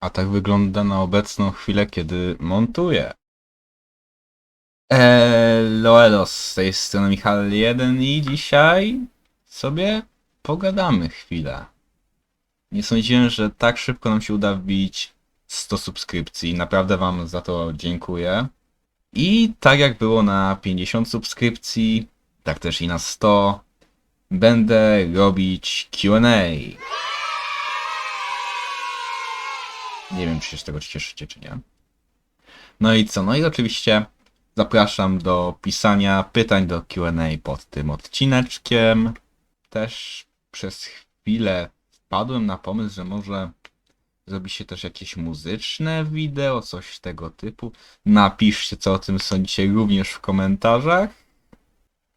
A tak wygląda na obecną chwilę, kiedy montuję. Elo, elo, z tej strony Michal 1 i dzisiaj sobie pogadamy chwilę. Nie sądziłem, że tak szybko nam się uda wbić 100 subskrypcji. Naprawdę Wam za to dziękuję. I tak jak było na 50 subskrypcji, tak też i na 100, będę robić QA. Nie wiem, czy się z tego cieszycie, czy nie. No i co? No i oczywiście zapraszam do pisania pytań do QA pod tym odcineczkiem. Też przez chwilę wpadłem na pomysł, że może zrobi się też jakieś muzyczne wideo, coś tego typu. Napiszcie, co o tym sądzicie również w komentarzach.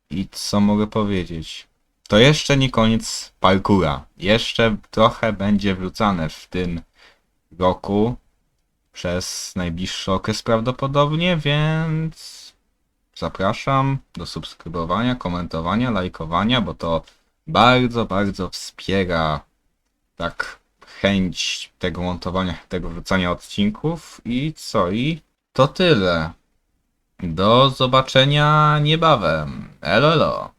I co mogę powiedzieć? To jeszcze nie koniec parkura. Jeszcze trochę będzie wrzucane w tym roku przez najbliższy okres prawdopodobnie, więc zapraszam do subskrybowania, komentowania, lajkowania, bo to bardzo, bardzo wspiera tak chęć tego montowania, tego wrzucania odcinków i co i to tyle. Do zobaczenia niebawem. Elo, elo.